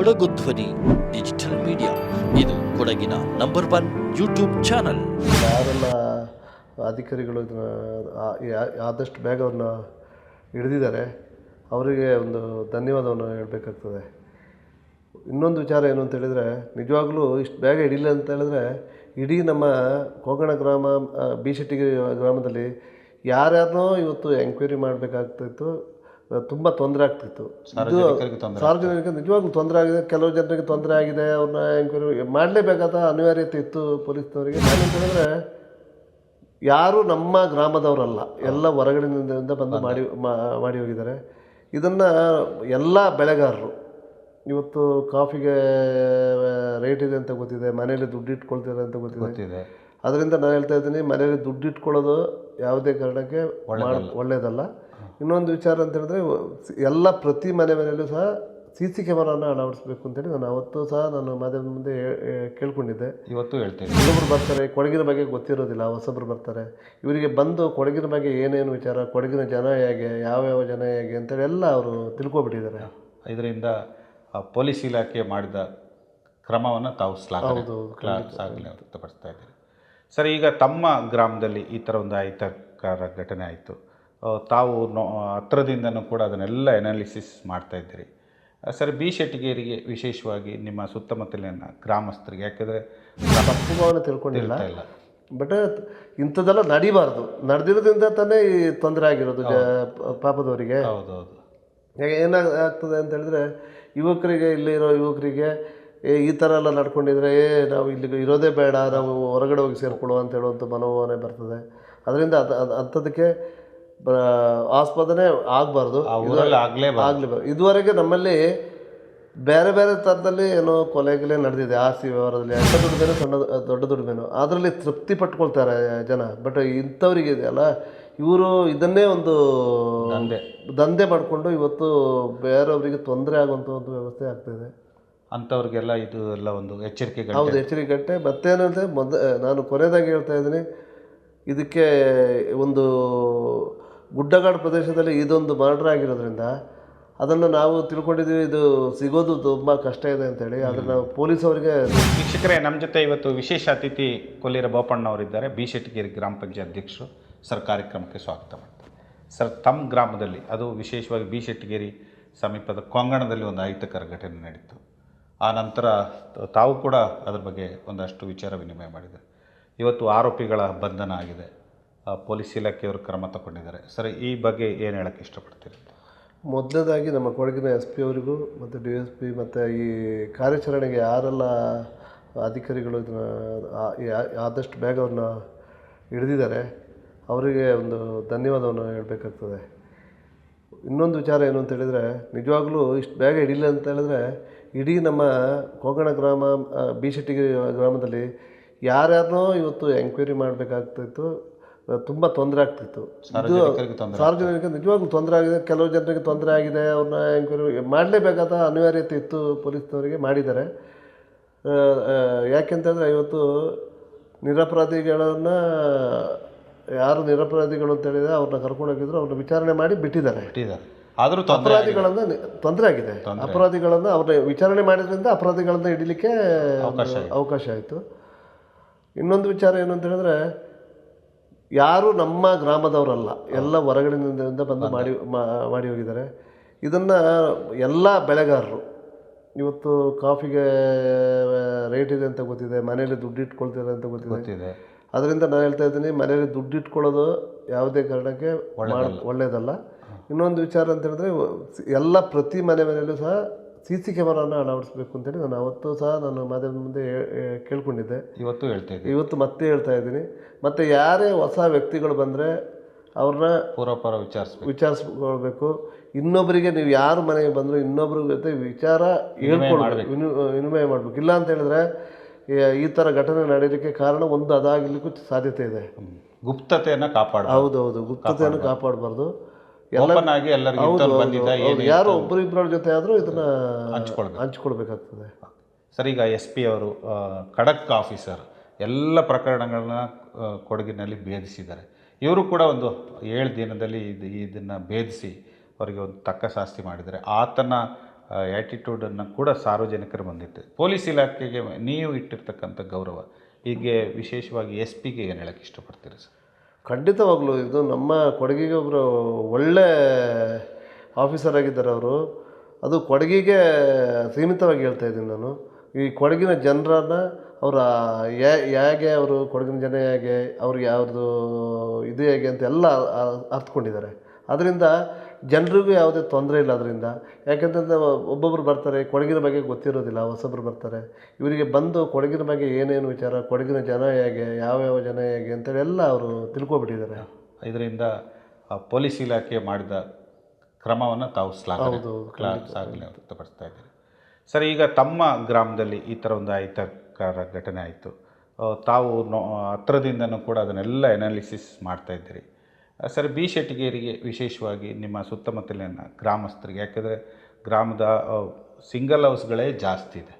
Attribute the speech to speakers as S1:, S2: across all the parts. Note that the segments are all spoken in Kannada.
S1: ಕೊಡಗು ಧ್ವನಿ, ಡಿಜಿಟಲ್ ಮೀಡಿಯಾ. ಇದು ಕೊಡಗಿನ ನಂಬರ್ ಒನ್ ಯೂಟ್ಯೂಬ್ ಚಾನಲ್.
S2: ಯಾರೆಲ್ಲ ಅಧಿಕಾರಿಗಳು ಇದನ್ನ ಆದಷ್ಟು ಬೇಗ ಅವ್ರನ್ನ ಹಿಡಿದಿದ್ದಾರೆ, ಅವರಿಗೆ ಒಂದು ಧನ್ಯವಾದವನ್ನು ಹೇಳಬೇಕಾಗ್ತದೆ. ಇನ್ನೊಂದು ವಿಚಾರ ಏನು ಅಂತ ಹೇಳಿದರೆ, ನಿಜವಾಗ್ಲೂ ಇಷ್ಟು ಬೇಗ ಹಿಡಿಲ್ಲ ಅಂತ ಹೇಳಿದ್ರೆ, ಇಡೀ ನಮ್ಮ ಕೋಗಣ ಗ್ರಾಮ ಬಿ ಶೆಟ್ಟಿಗೆ ಗ್ರಾಮದಲ್ಲಿ ಯಾರ್ಯಾರನ್ನೋ ಇವತ್ತು ಎಂಕ್ವೈರಿ ಮಾಡಬೇಕಾಗ್ತಿತ್ತು. ತುಂಬ ತೊಂದರೆ ಆಗ್ತಿತ್ತು. ಇದು ಸಾರ್ವಜನಿಕರಿಗೆ ನಿಜವಾಗ್ಲೂ ತೊಂದರೆ ಆಗಿದೆ. ಕೆಲವು ಜನರಿಗೆ ತೊಂದರೆ ಆಗಿದೆ. ಅವ್ರನ್ನ ಎಂಕ್ವೈರಿ ಮಾಡಲೇಬೇಕಾದ ಅನಿವಾರ್ಯತೆ ಇತ್ತು ಪೊಲೀಸ್ನವರಿಗೆ. ಹೇಳಿದ್ರೆ ಯಾರು ನಮ್ಮ ಗ್ರಾಮದವರಲ್ಲ. ಎಲ್ಲ ಹೊರಗಡೆಯಿಂದ ಬಂದು ಮಾಡಿ ಮಾಡಿ ಹೋಗಿದ್ದಾರೆ. ಇದನ್ನು ಎಲ್ಲ ಬೆಳೆಗಾರರು ಇವತ್ತು ಕಾಫಿಗೆ ರೇಟ್ ಇದೆ ಅಂತ ಗೊತ್ತಿದೆ. ಮನೇಲಿ ದುಡ್ಡು ಇಟ್ಕೊಳ್ತಿದ್ದಾರೆ ಅಂತ ಗೊತ್ತಿದೆ. ಅದರಿಂದ ನಾನು ಹೇಳ್ತಾ ಇದ್ದೀನಿ ಮನೇಲಿ ದುಡ್ಡು ಇಟ್ಕೊಳ್ಳೋದು ಯಾವುದೇ ಕಾರಣಕ್ಕೆ ಒಳ್ಳೆಯದಲ್ಲ ಇನ್ನೊಂದು ವಿಚಾರ ಅಂತ ಹೇಳಿದ್ರೆ ಎಲ್ಲ ಪ್ರತಿ ಮನೆ ಮನೆಯಲ್ಲೂ ಸಹ ಸಿ ಸಿ ಕ್ಯಾಮರಾನ ಅಳವಡಿಸ್ಬೇಕು ಅಂತೇಳಿ ನಾನು ಅವತ್ತು ಸಹ ನಾನು ಮಾಧ್ಯಮದ ಮುಂದೆ ಕೇಳ್ಕೊಂಡಿದ್ದೆ.
S3: ಇವತ್ತು ಹೇಳ್ತೇನೆ.
S2: ಇನ್ನೊಬ್ರು ಬರ್ತಾರೆ ಕೊಡಗಿನ ಬಗ್ಗೆ ಗೊತ್ತಿರೋದಿಲ್ಲ ಹೊಸಬ್ರು ಬರ್ತಾರೆ. ಇವರಿಗೆ ಬಂದು ಕೊಡಗಿನ ಬಗ್ಗೆ ಏನೇನು ವಿಚಾರ ಕೊಡಗಿನ ಜನ ಹೇಗೆ ಯಾವ್ಯಾವ ಜನ ಹೇಗೆ ಅಂತೇಳಿ ಎಲ್ಲ ಅವರು ತಿಳ್ಕೊಬಿಟ್ಟಿದ್ದಾರೆ.
S3: ಇದರಿಂದ ಆ, ಪೊಲೀಸ್ ಇಲಾಖೆ ಮಾಡಿದ ಕ್ರಮವನ್ನು ತಾವು ಶ್ಲಾಘನೆ ವ್ಯಕ್ತಪಡಿಸ್ತಾ ಇದ್ದೀರಿ. ಸರ್ ಈಗ ತಮ್ಮ ಗ್ರಾಮದಲ್ಲಿ ಈ ಥರ ಒಂದು ಅಹಿತಕರ ಘಟನೆ ಆಯಿತು. ತಾವು ನೋ ಹತ್ರದಿಂದನೂ ಕೂಡ ಅದನ್ನೆಲ್ಲ ಎನಾಲಿಸಿಸ್ ಮಾಡ್ತಾ ಇದ್ದೀರಿ. ಆ, ಸರ್ ಬಿ ಶೆಟ್ಟಿಗೇರಿಗೆ ವಿಶೇಷವಾಗಿ ನಿಮ್ಮ ಸುತ್ತಮುತ್ತಲಿನ ಗ್ರಾಮಸ್ಥರಿಗೆ ಯಾಕೆಂದರೆ
S2: ತಪ್ಪು ಭಾವನೆ ತಿಳ್ಕೊಂಡಿಲ್ಲ.
S3: ಇಲ್ಲ.
S2: ಬಟ್ ಇಂಥದ್ದೆಲ್ಲ ನಡಿಬಾರ್ದು. ನಡೆದಿರೋದ್ರಿಂದ ತಾನೇ ಈ ತೊಂದರೆ ಆಗಿರೋದು ಜ ಪಾಪದವರಿಗೆ.
S3: ಹೌದೌದು.
S2: ಈಗ ಏನಾಗ್ತದೆ ಅಂತ ಹೇಳಿದ್ರೆ ಯುವಕರಿಗೆ ಇಲ್ಲಿರೋ ಯುವಕರಿಗೆ ಏ ಈ ಥರ ಎಲ್ಲ ನಡ್ಕೊಂಡಿದ್ರೆ ಏ ನಾವು ಇಲ್ಲಿ ಇರೋದೇ ಬೇಡ ನಾವು ಹೊರಗಡೆ ಹೋಗಿ ಸೇರ್ಕೊಳ್ಳುವ ಅಂತ ಹೇಳುವಂಥ ಮನೋಭಾವನೆ ಬರ್ತದೆ. ಅದರಿಂದ ಅದು ಬ ಆಸ್ಪದನೆ ಆಗಬಾರ್ದು. ಆಗಲೇಬಾರ್ದು ಇದುವರೆಗೆ ನಮ್ಮಲ್ಲಿ ಬೇರೆ ಬೇರೆ ಥರದಲ್ಲಿ ಏನೋ ಕೊಲೆಗಳೇ ನಡೆದಿದೆ. ಆಸ್ತಿ ವ್ಯವಹಾರದಲ್ಲಿ ಎಂಥ ದುಡಿಮೆನೋ ಸಣ್ಣ ದೊಡ್ಡ ದುಡಿಮೆನೋ ಅದರಲ್ಲಿ ತೃಪ್ತಿ ಪಟ್ಕೊಳ್ತಾರೆ ಜನ. ಬಟ್ ಇಂಥವ್ರಿಗೆ ಇದೆಯಲ್ಲ ಇವರು ಇದನ್ನೇ ಒಂದು
S3: ದಂಧೆ.
S2: ದಂಧೆ ಮಾಡಿಕೊಂಡು ಇವತ್ತು ಬೇರೆಯವರಿಗೆ ತೊಂದರೆ ಆಗುವಂಥ ಒಂದು ವ್ಯವಸ್ಥೆ ಆಗ್ತಿದೆ
S3: ಅಂಥವ್ರಿಗೆಲ್ಲ ಇದು ಎಲ್ಲ ಒಂದು ಎಚ್ಚರಿಕೆ
S2: ಹೌದು ಎಚ್ಚರಿಕಟ್ಟೆ ಮತ್ತೇನಂದರೆ ಮೊದ ನಾನು ಕೊನೆಯದಾಗಿ ಹೇಳ್ತಾ ಇದ್ದೀನಿ. ಇದಕ್ಕೆ ಒಂದು ಗುಡ್ಡಗಾಡು ಪ್ರದೇಶದಲ್ಲಿ ಇದೊಂದು ಮರ್ಡರ್ ಆಗಿರೋದ್ರಿಂದ ಅದನ್ನು ನಾವು ತಿಳ್ಕೊಂಡಿದ್ದೀವಿ, ಇದು ಸಿಗೋದು ತುಂಬ ಕಷ್ಟ ಇದೆ ಅಂತೇಳಿ. ಆದರೆ ನಾವು ಪೊಲೀಸ್ ಅವರಿಗೆ
S3: ವೀಕ್ಷಕರೇ ನಮ್ಮ ಜೊತೆ ಇವತ್ತು ವಿಶೇಷ ಅತಿಥಿ ಕೊಲ್ಲಿರ ಬೋಪಣ್ಣ ಅವರಿದ್ದಾರೆ. ಬಿ ಶೆಟ್ಟಿಗೇರಿ ಗ್ರಾಮ ಪಂಚಾಯತ್ ಅಧ್ಯಕ್ಷರು. ಸರ್, ಕಾರ್ಯಕ್ರಮಕ್ಕೆ ಸ್ವಾಗತ ಮಾಡ್ತಾರೆ ಸರ್ ತಮ್ಮ ಗ್ರಾಮದಲ್ಲಿ, ಅದು ವಿಶೇಷವಾಗಿ ಬಿ ಶೆಟ್ಟಿಗೇರಿ ಸಮೀಪದ ಕೊಂಗಣದಲ್ಲಿ ಒಂದು ಅಹಿತಕರ ಘಟನೆ ನಡೀತು. ಆ ನಂತರ ತಾವು ಕೂಡ ಅದರ ಬಗ್ಗೆ ಒಂದಷ್ಟು ವಿಚಾರ ವಿನಿಮಯ ಮಾಡಿದ್ದಾರೆ ಇವತ್ತು ಆರೋಪಿಗಳ ಬಂಧನ ಆಗಿದೆ. ಪೊಲೀಸ್ ಇಲಾಖೆಯವರು ಕ್ರಮ ತಗೊಂಡಿದ್ದಾರೆ. ಸರ್, ಈ ಬಗ್ಗೆ ಏನು ಹೇಳೋಕ್ಕೆ ಇಷ್ಟಪಡ್ತೀರಿ?
S2: ಮೊದಲನೇದಾಗಿ ನಮ್ಮ ಕೊಡಗಿನ ಎಸ್ ಪಿ ಅವರಿಗೂ ಮತ್ತು ಡಿ ಎಸ್ ಪಿ ಮತ್ತು ಈ ಕಾರ್ಯಾಚರಣೆಗೆ ಯಾರೆಲ್ಲ ಅಧಿಕಾರಿಗಳು ಇದನ್ನು ಆದಷ್ಟು ಬೇಗ ಅವ್ರನ್ನ ಹಿಡಿದಿದ್ದಾರೆ, ಅವರಿಗೆ ಒಂದು ಧನ್ಯವಾದವನ್ನು ಹೇಳಬೇಕಾಗ್ತದೆ. ಇನ್ನೊಂದು ವಿಚಾರ ಏನು ಅಂತ ಹೇಳಿದರೆ, ನಿಜವಾಗ್ಲೂ ಇಷ್ಟು ಬೇಗ ಹಿಡಿಲ್ಲ ಅಂತ ಹೇಳಿದ್ರೆ, ಇಡೀ ನಮ್ಮ ಕೋಗಣ ಗ್ರಾಮ ಬಿ ಶೆಟ್ಟಿಗೆ ಗ್ರಾಮದಲ್ಲಿ ಯಾರ್ಯಾರನ್ನೋ ಇವತ್ತು ಎಂಕ್ವೈರಿ ಮಾಡಬೇಕಾಗ್ತಿತ್ತು. ತುಂಬ ತೊಂದರೆ ಆಗ್ತಿತ್ತು.
S3: ಸಾರ್ವಜನಿಕರಿಗೆ
S2: ನಿಜವಾಗ್ಲೂ ತೊಂದರೆ ಆಗಿದೆ. ಕೆಲವು ಜನರಿಗೆ ತೊಂದರೆ ಆಗಿದೆ. ಅವ್ರನ್ನ ಎಂಕ್ವೈರಿ ಮಾಡಲೇಬೇಕಾದ ಅನಿವಾರ್ಯತೆ ಇತ್ತು ಪೊಲೀಸ್ನವರಿಗೆ ಮಾಡಿದ್ದಾರೆ. ಯಾಕೆಂತಂದರೆ ಇವತ್ತು ನಿರಪರಾಧಿಗಳನ್ನು ಯಾರು ನಿರಪರಾಧಿಗಳು ಅಂತ ಹೇಳಿದರೆ ಅವ್ರನ್ನ ಕರ್ಕೊಂಡು ಹೋಗಿದ್ರು ಅವ್ರನ್ನ ವಿಚಾರಣೆ ಮಾಡಿ ಬಿಟ್ಟಿದ್ದಾರೆ.
S3: ಬಿಟ್ಟಿದ್ದಾರೆ. ಆದರೂ
S2: ಅಪರಾಧಿಗಳನ್ನು ತೊಂದರೆ ಆಗಿದೆ. ಅಪರಾಧಿಗಳನ್ನು ಅವ್ರನ್ನ ವಿಚಾರಣೆ ಮಾಡಿದ್ರಿಂದ ಅಪರಾಧಿಗಳನ್ನು ಹಿಡಿಲಿಕ್ಕೆ
S3: ಅವಕಾಶ
S2: ಅವಕಾಶ ಆಯಿತು. ಇನ್ನೊಂದು ವಿಚಾರ ಏನು ಅಂತ ಹೇಳಿದ್ರೆ ಯಾರು ನಮ್ಮ ಗ್ರಾಮದವರಲ್ಲ. ಎಲ್ಲ ಹೊರಗಡೆಯಿಂದ ಬಂದು ಮಾಡಿ ಮಾಡಿ ಹೋಗಿದ್ದಾರೆ. ಇದನ್ನು ಎಲ್ಲ ಬೆಳೆಗಾರರು ಇವತ್ತು ಕಾಫಿಗೆ ರೇಟ್ ಇದೆ ಅಂತ ಗೊತ್ತಿದೆ ಮನೇಲಿ ದುಡ್ಡು ಇಟ್ಕೊಳ್ತಿದ್ದಾರೆ ಅಂತ ಗೊತ್ತಿದೆ. ಅದರಿಂದ ನಾನು ಹೇಳ್ತಾ ಇದ್ದೀನಿ ಮನೇಲಿ ದುಡ್ಡು ಇಟ್ಕೊಳ್ಳೋದು ಯಾವುದೇ ಕಾರಣಕ್ಕೆ ಒಳ್ಳೆಯದಲ್ಲ ಇನ್ನೊಂದು ವಿಚಾರ ಅಂತ ಹೇಳಿದ್ರೆ ಎಲ್ಲ ಪ್ರತಿ ಮನೆ ಮನೆಯಲ್ಲೂ ಸಹ ಸಿ ಸಿ ಕ್ಯಾಮರಾನ ಅಳವಡಿಸ್ಬೇಕು ಅಂತೇಳಿ ನಾನು ಅವತ್ತು ಸಹ ನಾನು ಮಾಧ್ಯಮದ ಮುಂದೆ ಕೇಳ್ಕೊಂಡಿದ್ದೆ.
S3: ಇವತ್ತು ಹೇಳ್ತಾ ಇದ್ದೀನಿ
S2: ಇವತ್ತು ಮತ್ತೆ ಹೇಳ್ತಾ ಇದ್ದೀನಿ. ಮತ್ತು ಯಾರೇ ಹೊಸ ವ್ಯಕ್ತಿಗಳು ಬಂದರೆ ಅವ್ರನ್ನ
S3: ಪೂರ್ವಪರ ವಿಚಾರಿಸ್ಬೇಕು.
S2: ವಿಚಾರಿಸ್ಕೊಳ್ಬೇಕು. ಇನ್ನೊಬ್ಬರಿಗೆ ನೀವು ಯಾರು ಮನೆಗೆ ಬಂದರೂ ಇನ್ನೊಬ್ಬರ ಜೊತೆ ವಿಚಾರ ಹೇಳ್ಕೊಳ್ಬೇಕು ವಿನಿ- ವಿನಿಮಯ ಮಾಡಬೇಕು. ಇಲ್ಲ ಅಂತ ಹೇಳಿದ್ರೆ ಈ- ಈ ಥರ ಘಟನೆ ನಡೆಯಲಿಕ್ಕೆ ಕಾರಣ ಒಂದು ಅದಾಗಲಿಕ್ಕೂ ಸಾಧ್ಯತೆ ಇದೆ.
S3: ಗುಪ್ತತೆಯನ್ನು ಕಾಪಾಡ
S2: ಹೌದೌದು. ಗುಪ್ತತೆಯನ್ನು ಕಾಪಾಡಬಾರ್ದು. ಯಾರು ಒಬ್ಬರು ಇಬ್ಬರ ಜೊತೆ ಆದರೂ ಇದನ್ನ
S3: ಹಂಚ್ಕೊಳ್ಬೇಕು.
S2: ಹಂಚ್ಕೊಳ್ಬೇಕಾಗ್ತದೆ.
S3: ಸರ್ ಈಗ ಎಸ್ ಪಿ ಅವರು ಖಡಕ್ ಆಫೀಸರ್ ಎಲ್ಲ ಪ್ರಕರಣಗಳನ್ನ ಕೊಡಗಿನಲ್ಲಿ ಭೇದಿಸಿದ್ದಾರೆ. ಇವರು ಕೂಡ ಒಂದು ಏಳು ದಿನದಲ್ಲಿ ಇದು ಇದನ್ನು ಭೇದಿಸಿ ಅವರಿಗೆ ಒಂದು ತಕ್ಕ ಶಾಸ್ತಿ ಮಾಡಿದ್ದಾರೆ. ಆತನ ಆ್ಯಟಿಟ್ಯೂಡನ್ನು ಕೂಡ ಸಾರ್ವಜನಿಕರು ಬಂದಿತ್ತು. ಪೊಲೀಸ್ ಇಲಾಖೆಗೆ ನೀವು ಇಟ್ಟಿರ್ತಕ್ಕಂಥ ಗೌರವ ಹೀಗೆ ವಿಶೇಷವಾಗಿ ಎಸ್ ಪಿಗೆ ಏನು ಹೇಳೋಕ್ಕೆ ಇಷ್ಟಪಡ್ತೀರಿ ಸರ್?
S2: ಖಂಡಿತವಾಗ್ಲೂ ಇದು ನಮ್ಮ ಕೊಡಗಿಗೆ ಒಬ್ಬರು ಒಳ್ಳೆ ಆಫೀಸರ್ ಆಗಿದ್ದಾರೆ ಅವರು. ಅದು ಕೊಡಗಿಗೆ ಸೀಮಿತವಾಗಿ ಹೇಳ್ತಾ ಇದ್ದೀನಿ ನಾನು. ಈ ಕೊಡಗಿನ ಜನರನ್ನ ಅವರ ಹೇಗೆ ಅವರು, ಕೊಡಗಿನ ಜನ ಹೇಗೆ ಅವ್ರಿಗೆ ಅವ್ರದ್ದು ಇದು ಹೇಗೆ ಅಂತ ಎಲ್ಲ ಅದರಿಂದ ಜನರಿಗೂ ಯಾವುದೇ ತೊಂದರೆ ಇಲ್ಲ ಅದರಿಂದ. ಯಾಕಂತಂದರೆ ಒಬ್ಬೊಬ್ಬರು ಬರ್ತಾರೆ ಕೊಡಗಿನ ಬಗ್ಗೆ ಗೊತ್ತಿರೋದಿಲ್ಲ ಹೊಸಬ್ರು ಬರ್ತಾರೆ. ಇವರಿಗೆ ಬಂದು ಕೊಡಗಿನ ಬಗ್ಗೆ ಏನೇನು ವಿಚಾರ ಕೊಡಗಿನ ಜನ ಹೇಗೆ ಯಾವ್ಯಾವ ಜನ ಹೇಗೆ ಅಂತೇಳಿ ಎಲ್ಲ ಅವರು ತಿಳ್ಕೊಬಿಟ್ಟಿದ್ದಾರೆ.
S3: ಇದರಿಂದ ಪೊಲೀಸ್ ಇಲಾಖೆ ಮಾಡಿದ ಕ್ರಮವನ್ನು ತಾವು ಶ್ಲಾಘನೆ ಶ್ಲಾಘನೆ ವ್ಯಕ್ತಪಡಿಸ್ತಾ ಇದ್ದೀರಿ. ಸರ್ ಈಗ ತಮ್ಮ ಗ್ರಾಮದಲ್ಲಿ ಈ ಥರ ಒಂದು ಅಹಿತಕರ ಘಟನೆ ಆಯಿತು. ತಾವು ನೋ ಹತ್ರದಿಂದನೂ ಕೂಡ ಅದನ್ನೆಲ್ಲ ಎನಾಲಿಸಿಸ್ ಮಾಡ್ತಾ ಇದ್ದೀರಿ. ಆ, ಸರ್ ಬಿ ಶೆಟ್ಟಿಗೇರಿಗೆ ವಿಶೇಷವಾಗಿ ನಿಮ್ಮ ಸುತ್ತಮುತ್ತಲಿನ ಗ್ರಾಮಸ್ಥರಿಗೆ ಯಾಕೆಂದರೆ ಗ್ರಾಮದ ಸಿಂಗಲ್ ಹೌಸ್ಗಳೇ ಜಾಸ್ತಿ ಇದೆ.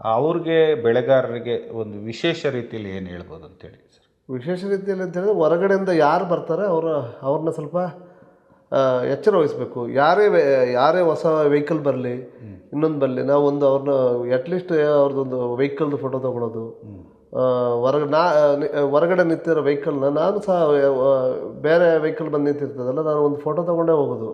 S3: ಅವ್ರಿಗೆ ಬೆಳೆಗಾರರಿಗೆ ಒಂದು ವಿಶೇಷ ರೀತಿಯಲ್ಲಿ ಏನು ಹೇಳ್ಬೋದು ಅಂತೇಳಿ ಸರ್?
S2: ವಿಶೇಷ ರೀತಿಯಲ್ಲಿ ಅಂತ ಹೇಳಿದ್ರೆ ಹೊರಗಡೆಯಿಂದ ಯಾರು ಬರ್ತಾರೆ ಅವರ ಅವ್ರನ್ನ ಸ್ವಲ್ಪ ಎಚ್ಚರ ವಹಿಸಬೇಕು. ಯಾರೇ ಯಾರೇ ಹೊಸ ವೆಹಿಕಲ್ ಬರಲಿ ಇನ್ನೊಂದು ಬರಲಿ ನಾವು ಒಂದು ಅವ್ರನ್ನ ಅಟ್ಲೀಸ್ಟ್ ಅವ್ರದ್ದೊಂದು ವೆಹಿಕಲ್ದು ಫೋಟೋ ತೊಗೊಳೋದು. ಹೊರಗೆ ನಾ ಹೊರಗಡೆ ನಿಂತಿರೋ ವೆಹಿಕಲ್ನ ನಾನು ಸಹ ಬೇರೆ ವೆಹಿಕಲ್ ಬಂದು ನಿಂತಿರ್ತದಲ್ಲ ನಾನು ಒಂದು ಫೋಟೋ ತೊಗೊಂಡೇ ಹೋಗೋದು.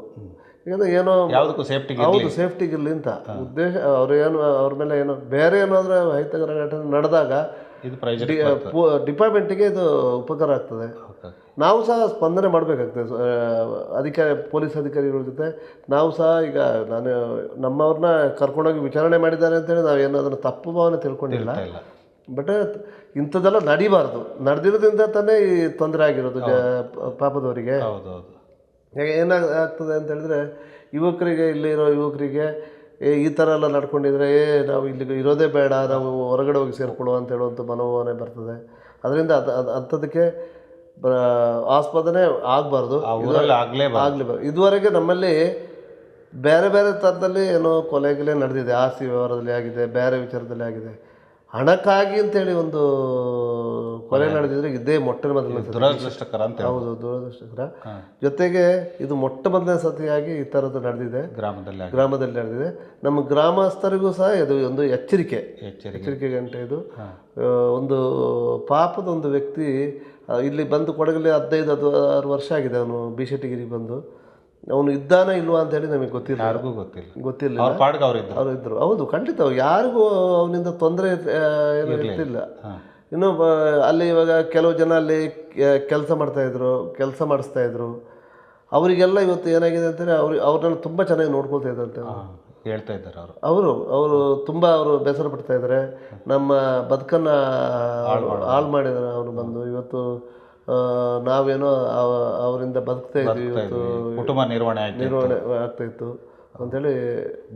S2: ಯಾಕಂದರೆ ಏನೋ
S3: ಯಾವುದಕ್ಕೂ ಸೇಫ್ಟಿಗೆ
S2: ಹೌದು ಸೇಫ್ಟಿಗಿರಲಿ ಅಂತ. ಉದ್ದೇಶ ಅವ್ರು ಏನು ಅವ್ರ ಮೇಲೆ ಏನೋ ಬೇರೆ ಏನಾದರೂ ಅಹಿತಕರ ಘಟನೆ ನಡೆದಾಗ
S3: ಇದು
S2: ಡಿಪಾರ್ಟ್ಮೆಂಟಿಗೆ ಇದು ಉಪಕಾರ ಆಗ್ತದೆ. ನಾವು ಸಹ ಸ್ಪಂದನೆ ಮಾಡಬೇಕಾಗ್ತದೆ. ಅಧಿಕಾರಿ ಪೊಲೀಸ್ ಅಧಿಕಾರಿಗಳ ಜೊತೆ. ನಾವು ಸಹ ಈಗ ನಾನು ನಮ್ಮವ್ರನ್ನ ಕರ್ಕೊಂಡೋಗಿ ವಿಚಾರಣೆ ಮಾಡಿದ್ದಾರೆ ಅಂತೇಳಿ ನಾವೇನು ಅದನ್ನು ತಪ್ಪು ಭಾವನೆ ತಿಳ್ಕೊಂಡಿಲ್ಲ. ಬಟ್ ಇಂಥದ್ದೆಲ್ಲ ನಡಿಬಾರ್ದು. ನಡೆದಿರೋದ್ರಿಂದ ತಾನೇ ಈ ತೊಂದರೆ ಆಗಿರೋದು ಜ ಪಾಪದವರಿಗೆ.
S3: ಹೌದು ಹೌದು
S2: ಹೇಗೆ ಏನಾಗ ಆಗ್ತದೆ ಅಂತ ಹೇಳಿದ್ರೆ ಯುವಕರಿಗೆ ಇಲ್ಲಿರೋ ಯುವಕರಿಗೆ ಏ ಈ ಥರ ಎಲ್ಲ ನಡ್ಕೊಂಡಿದ್ರೆ ಏ ನಾವು ಇಲ್ಲಿ ಇರೋದೇ ಬೇಡ ನಾವು ಹೊರಗಡೆ ಹೋಗಿ ಸೇರಿಕೊಳ್ಳುವ ಅಂತ ಹೇಳುವಂಥ ಮನೋಭಾವನೆ ಬರ್ತದೆ. ಅದರಿಂದ ಅದು ಅದು ಅಂಥದ್ದಕ್ಕೆ ಬ ಆಸ್ಪದನೆ ಆಗಬಾರ್ದು.
S3: ಆಗಲೇಬಾರ್ದು ಊರಲ್ಲಿ ಆಗಲೇ
S2: ಆಗಲಿ ಇದುವರೆಗೆ ನಮ್ಮಲ್ಲಿ ಬೇರೆ ಬೇರೆ ಥರದಲ್ಲಿ ಏನೋ ಕೊಲೆಗಳೇ ಗಿಲೆ ನಡೆದಿದೆ. ಆಸ್ತಿ ವ್ಯವಹಾರದಲ್ಲಿ ಆಗಿದೆ ಬೇರೆ ವಿಚಾರದಲ್ಲಿ ಆಗಿದೆ. ಹಣಕ್ಕಾಗಿ ಅಂತೇಳಿ ಒಂದು ಕೊಲೆ ನಡೆದಿದ್ರೆ ಇದೇ ಮೊಟ್ಟ ಮೊದಲನೇ
S3: ದುರದೃಷ್ಟಕರ ಅಂತ.
S2: ಹೌದು ದುರದೃಷ್ಟಕರ. ಜೊತೆಗೆ ಇದು ಮೊಟ್ಟ ಮೊದಲನೇ ಸತಿಯಾಗಿ ಈ ಥರದ್ದು ನಡೆದಿದೆ.
S3: ಗ್ರಾಮದಲ್ಲಿ
S2: ಗ್ರಾಮದಲ್ಲಿ ನಡೆದಿದೆ. ನಮ್ಮ ಗ್ರಾಮಸ್ಥರಿಗೂ ಸಹ ಇದು ಒಂದು ಎಚ್ಚರಿಕೆ.
S3: ಎಚ್ಚರಿಕೆ.
S2: ಗಂಟೆ ಇದು. ಒಂದು ಪಾಪದ ಒಂದು ವ್ಯಕ್ತಿ ಇಲ್ಲಿ ಬಂದು ಕೊಡಗಲ್ಲಿ ಹದಿನೈದು ಹದಿನಾರು ಆರು ವರ್ಷ ಆಗಿದೆ ಅವನು ಬಿಶೆಟ್ಟಿಗಿರಿ ಬಂದು. ಅವನು ಇದ್ದಾನ ಇಲ್ವಾ ಅಂತ ಹೇಳಿ ನಮಗೆ ಗೊತ್ತಿಲ್ಲ.
S3: ಯಾರಿಗೂ ಗೊತ್ತಿಲ್ಲ.
S2: ಗೊತ್ತಿಲ್ಲ.
S3: ಅವ್ರ ಪಾಡ್ಗೆ ಅವ್ರು ಇದ್ರು.
S2: ಹೌದು ಖಂಡಿತ ಯಾರಿಗೂ ಅವನಿಂದ ತೊಂದರೆ ಇರ್ತಿಲ್ಲ. ಇನ್ನು ಅಲ್ಲಿ ಇವಾಗ ಕೆಲವು ಜನ ಅಲ್ಲಿ ಕೆಲಸ ಮಾಡ್ತಾಯಿದ್ರು ಕೆಲಸ ಮಾಡಿಸ್ತಾ ಇದ್ರು. ಅವರಿಗೆಲ್ಲ ಇವತ್ತು ಏನಾಗಿದೆ ಅಂತಂದರೆ ಅವ್ರಿಗೆ ಅವ್ರನ್ನ ತುಂಬ ಚೆನ್ನಾಗಿ ನೋಡ್ಕೊಳ್ತಾ ಇದ್ರಂತೆ
S3: ಹಾ, ಹೇಳ್ತಾ ಇದ್ದಾರೆ ಅವರು.
S2: ಅವರು ಅವರು ತುಂಬ ಅವರು ಬೇಸರ ಪಡ್ತಾ ಇದ್ದಾರೆ. ನಮ್ಮ ಬದುಕನ್ನು ಹಾಳು ಮಾಡಿದ್ದಾರೆ ಅವರು ಬಂದು ಇವತ್ತು ನಾವೇನೋ ಅವರಿಂದ ಬದುಕ್ತಾ ಇದ್ವಿ ಇವತ್ತು.
S3: ಕುಟುಂಬ ನಿರ್ವಹಣೆ
S2: ನಿರ್ವಹಣೆ ಆಗ್ತಾ ಇತ್ತು ಅಂತೇಳಿ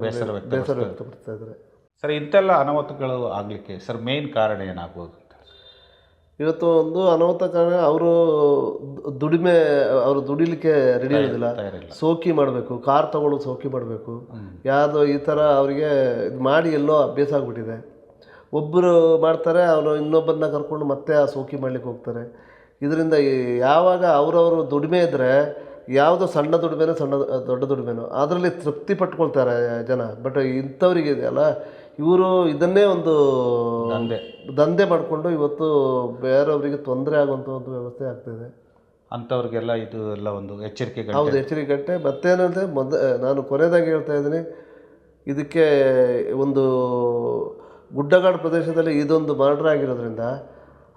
S3: ಬೇಸರ
S2: ಬೇಸರ ವ್ಯಕ್ತಪಡ್ತಾ ಇದ್ದಾರೆ.
S3: ಸರ್ ಇಂಥೆಲ್ಲ ಅನಾಹುತಗಳು ಆಗಲಿಕ್ಕೆ ಸರ್ ಮೇನ್ ಕಾರಣ ಏನಾಗ್ಬೋದು
S2: ಇವತ್ತು ಒಂದು ಅನಾಹುತ ಕಾರಣ ಅವರು ದುಡಿಮೆ ಅವರು ದುಡಿಲಿಕ್ಕೆ ರೆಡಿ ಇರೋದಿಲ್ಲ. ಸೋಕಿ ಮಾಡಬೇಕು ಕಾರ್ ತಗೊಳ್ಳೋದು ಸೋಕಿ ಮಾಡಬೇಕು. ಯಾವುದೋ ಈ ಥರ ಅವರಿಗೆ ಇದು ಮಾಡಿ ಎಲ್ಲೋ ಅಭ್ಯಾಸ ಆಗಿಬಿಟ್ಟಿದೆ ಒಬ್ಬರು ಮಾಡ್ತಾರೆ ಅವರು ಇನ್ನೊಬ್ಬರನ್ನ ಕರ್ಕೊಂಡು ಮತ್ತೆ ಆ ಸೋಕಿ ಮಾಡ್ಲಿಕ್ಕೆ ಹೋಗ್ತಾರೆ. ಇದರಿಂದ ಯಾವಾಗ ಅವರವರು ದುಡಿಮೆ ಇದ್ದರೆ ಯಾವುದು ಸಣ್ಣ ದುಡಿಮೆನೋ ಸಣ್ಣ ದೊಡ್ಡ ದುಡಿಮೆನೋ ಅದರಲ್ಲಿ ತೃಪ್ತಿ ಪಟ್ಕೊಳ್ತಾರೆ ಜನ. ಬಟ್ ಇಂಥವ್ರಿಗೆ ಇದೆಯಲ್ಲ ಇವರು ಇದನ್ನೇ ಒಂದು
S3: ದಂಧೆ.
S2: ದಂಧೆ ಮಾಡಿಕೊಂಡು ಇವತ್ತು ಬೇರೆಯವರಿಗೆ ತೊಂದರೆ ಆಗುವಂಥ ಒಂದು ವ್ಯವಸ್ಥೆ ಆಗ್ತಿದೆ
S3: ಅಂಥವ್ರಿಗೆಲ್ಲ ಇದು ಎಲ್ಲ ಒಂದು ಎಚ್ಚರಿಕೆ
S2: ಹೌದು ಎಚ್ಚರಿಕೆ ಮತ್ತೇನಂದರೆ ಮೊದ ನಾನು ಕೊನೆಯದಾಗಿ ಹೇಳ್ತಾ ಇದ್ದೀನಿ ಇದಕ್ಕೆ ಒಂದು ಗುಡ್ಡಗಾಡು ಪ್ರದೇಶದಲ್ಲಿ ಇದೊಂದು ಮರ್ಡ್ರ್ ಆಗಿರೋದ್ರಿಂದ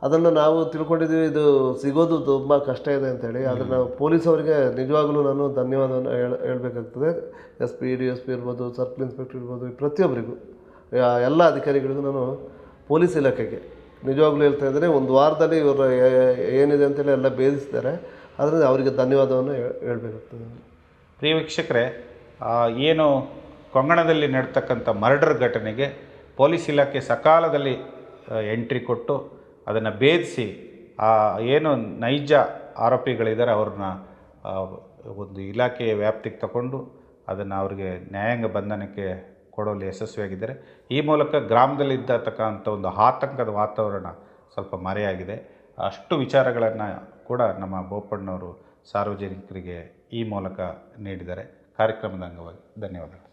S2: ಅದನ್ನು ನಾವು ತಿಳ್ಕೊಂಡಿದ್ದೀವಿ ಇದು ಸಿಗೋದು ತುಂಬ ಕಷ್ಟ ಇದೆ ಅಂತೇಳಿ. ಆದರೆ ನಾವು ಪೊಲೀಸವರಿಗೆ ನಿಜವಾಗಲೂ ನಾನು ಧನ್ಯವಾದವನ್ನು ಹೇಳ ಹೇಳಬೇಕಾಗ್ತದೆ. S P D S P ಇರ್ಬೋದು ಸರ್ಕಲ್ ಇನ್ಸ್ಪೆಕ್ಟರ್ ಇರ್ಬೋದು ಈ ಪ್ರತಿಯೊಬ್ಬರಿಗೂ ಎಲ್ಲ ಅಧಿಕಾರಿಗಳಿಗೂ ನಾನು ಪೊಲೀಸ್ ಇಲಾಖೆಗೆ ನಿಜವಾಗ್ಲೂ ಹೇಳ್ತಾ ಇದ್ದರೆ ಒಂದು ವಾರದಲ್ಲಿ ಇವರು ಏನಿದೆ ಅಂತೇಳಿ ಎಲ್ಲ ಭೇದಿಸ್ತಾರೆ. ಅದರಿಂದ ಅವರಿಗೆ ಧನ್ಯವಾದವನ್ನು ಹೇಳಬೇಕಾಗ್ತದೆ.
S3: ಪ್ರಿಯ ವೀಕ್ಷಕರೇ ಏನು ಕೊಂಗಣದಲ್ಲಿ ನಡ್ತಕ್ಕಂಥ ಮರ್ಡರ್ ಘಟನೆಗೆ ಪೊಲೀಸ್ ಇಲಾಖೆ ಸಕಾಲದಲ್ಲಿ ಎಂಟ್ರಿ ಕೊಟ್ಟು ಅದನ್ನು ಭೇದಿಸಿ, ಆ ಏನು ನೈಜ ಆರೋಪಿಗಳಿದ್ದಾರೆ ಅವ್ರನ್ನ ಒಂದು ಇಲಾಖೆಯ ವ್ಯಾಪ್ತಿಗೆ ತಗೊಂಡು ಅದನ್ನು ಅವರಿಗೆ ನ್ಯಾಯಾಂಗ ಬಂಧನಕ್ಕೆ ಕೊಡಲು ಯಶಸ್ವಿಯಾಗಿದ್ದಾರೆ. ಈ ಮೂಲಕ ಗ್ರಾಮದಲ್ಲಿದ್ದತಕ್ಕಂಥ ಒಂದು ಆತಂಕದ ವಾತಾವರಣ ಸ್ವಲ್ಪ ಮರೆಯಾಗಿದೆ. ಅಷ್ಟು ವಿಚಾರಗಳನ್ನು ಕೂಡ ನಮ್ಮ ಬೋಪಣ್ಣವರು ಸಾರ್ವಜನಿಕರಿಗೆ ಈ ಮೂಲಕ ನೀಡಿದ್ದಾರೆ. ಕಾರ್ಯಕ್ರಮದ ಅಂಗವಾಗಿ ಧನ್ಯವಾದಗಳು.